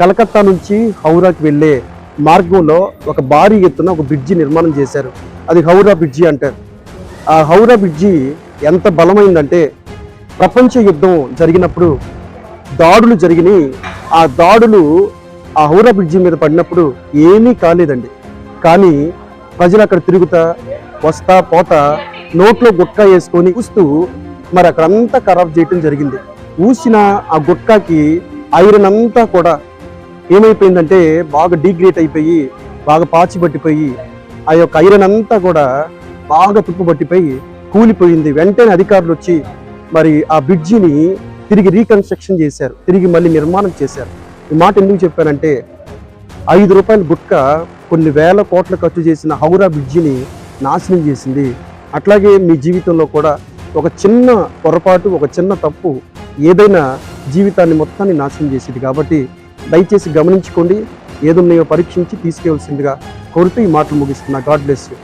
కలకత్తా నుంచి హౌరాకి వెళ్ళే మార్గంలో ఒక భారీ ఎత్తున ఒక బ్రిడ్జి నిర్మాణం చేశారు. అది హౌరా బ్రిడ్జి అంటారు. ఆ హౌరా బ్రిడ్జి ఎంత బలమైందంటే ప్రపంచ యుద్ధం జరిగినప్పుడు దాడులు జరిగినాయి. ఆ దాడులు ఆ హౌరా బ్రిడ్జి మీద పడినప్పుడు ఏమీ కాలేదండి. కానీ ప్రజలు అక్కడ తిరుగుతా వస్తా పోతా నోట్లో గుట్కా వేసుకొని ఊస్తూ మరి అక్కడంతా ఖరాబ్ చేయటం జరిగింది. ఊసిన ఆ గుట్కాకి ఐరన్ అంతా కూడా ఏమైపోయిందంటే బాగా డీగ్రేట్ అయిపోయి బాగా పాచి పట్టిపోయి ఆ యొక్క ఐరన్ అంతా కూడా బాగా తుప్పు పట్టిపోయి కూలిపోయింది. వెంటనే అధికారులు వచ్చి మరి ఆ బ్రిడ్జిని తిరిగి రీకన్స్ట్రక్షన్ చేశారు. తిరిగి మళ్ళీ నిర్మాణం చేశారు. ఈ మాట ఎందుకు చెప్పానంటే ఐదు రూపాయల గుట్క కొన్ని వేల కోట్ల ఖర్చు చేసిన హౌరా బ్రిడ్జిని నాశనం చేసింది. అట్లాగే మీ జీవితంలో కూడా ఒక చిన్న పొరపాటు ఒక చిన్న తప్పు ఏదైనా జీవితాన్ని మొత్తాన్ని నాశనం చేసేది. కాబట్టి దయచేసి గమనించుకోండి. ఏదున్నాయో పరీక్షించి తీసుకెళ్ళవలసిందిగా కోరుతూ ఈ మాటలు ముగిస్తున్నా. God bless you.